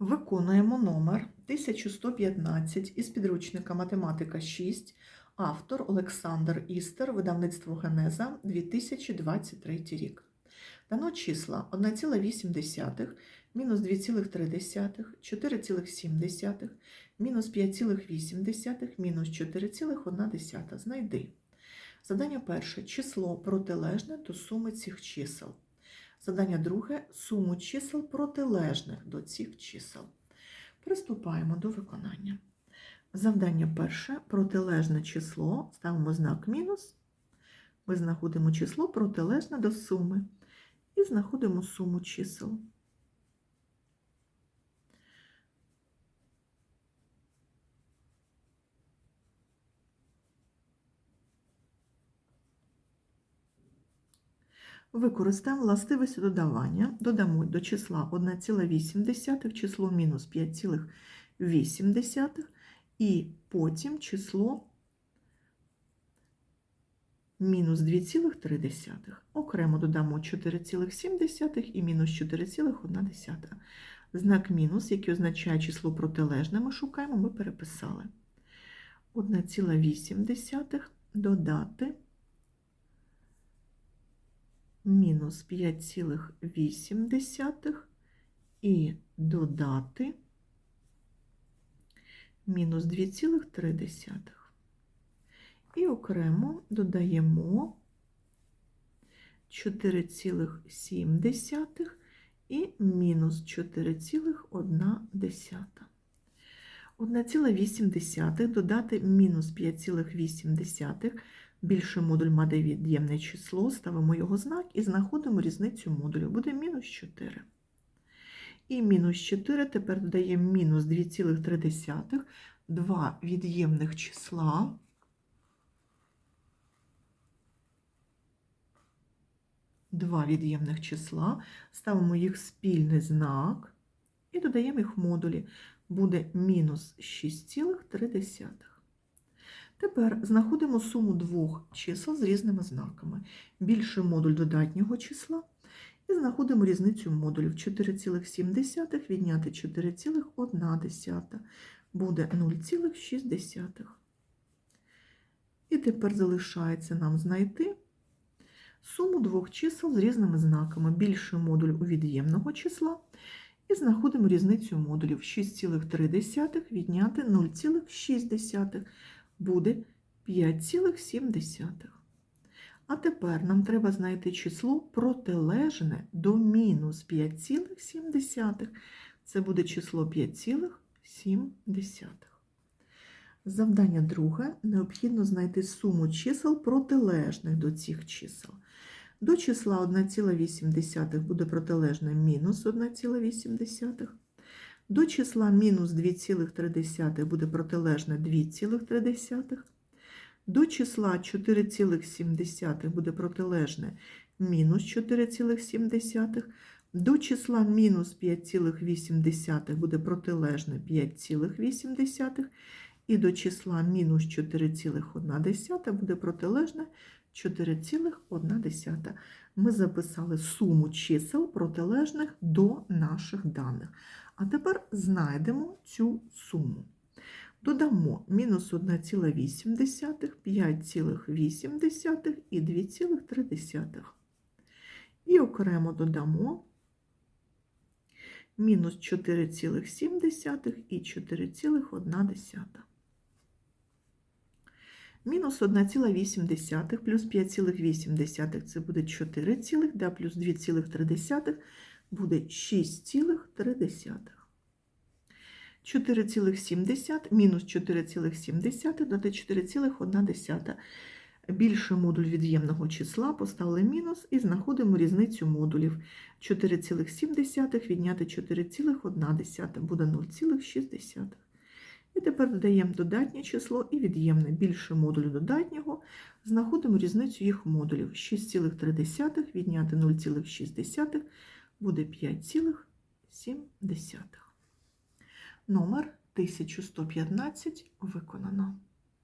Виконуємо номер 1115 із підручника Математика 6, автор Олександр Істер, видавництво Генеза 2023 рік. Дано числа 1,8, мінус 2,3, 4,7, мінус 5,8, мінус 4,1. Знайди. Задання перше. Число протилежне до суми цих чисел. Задання друге суму чисел протилежних до цих чисел. Приступаємо до виконання. Завдання перше протилежне число, ставимо знак мінус. Ми знаходимо число протилежне до суми і знаходимо суму чисел. Використаємо властивість додавання. Додамо до числа 1,8 число мінус 5,8 і потім число мінус 2,3. Окремо додамо 4,7 і мінус 4,1. Знак мінус, який означає число протилежне, ми шукаємо, ми переписали. 1,8 додати мінус 5,8 і додати мінус 2,3. І окремо додаємо 4,7 і мінус 4,1. 1,8 додати мінус 5,8 Більше модуль має від'ємне число, ставимо його знак і знаходимо різницю модулю. Буде мінус 4. І мінус 4 тепер додаємо мінус 2,3, два від'ємних числа. Два від'ємних числа, ставимо їх спільний знак і додаємо їх в модулі. Буде мінус 6,3. Тепер знаходимо суму двох чисел з різними знаками. Більший модуль додатнього числа і знаходимо різницю модулів 4,7 відняти 4,1 буде 0,6. І тепер залишається нам знайти суму двох чисел з різними знаками. Більший модуль у від'ємного числа. І знаходимо різницю модулів 6,3 відняти 0,6 буде 5,7. А тепер нам треба знайти число протилежне до мінус 5,7. Це буде число 5,7. Завдання друге. Необхідно знайти суму чисел протилежних до цих чисел. До числа 1,8 буде протилежне мінус 1,8. До числа мінус 2,3 буде протилежне 2,3. До числа 4,7 буде протилежне мінус 4,7. До числа мінус 5,8 буде протилежне 5,8. І до числа мінус 4,1 буде протилежне 4,1. Ми записали суму чисел протилежних до наших даних. А тепер знайдемо цю суму. Додамо мінус 1,8, 5,8 і 2,3. І окремо додамо мінус 4,7 і 4,1. Мінус 1,8 плюс 5,8 це буде 4, да, плюс 2,3 буде 6,3. 4,7 мінус 4,7 додати 4,1. Більше модуль від'ємного числа поставили мінус і знаходимо різницю модулів. 4,7 відняти 4,1 буде 0,6. І тепер додаємо додатнє число і від'ємне більше модулю додатнього, знаходимо різницю їх модулів. 6,3 відняти 0,6 буде 5,7. Номер 1115 виконано.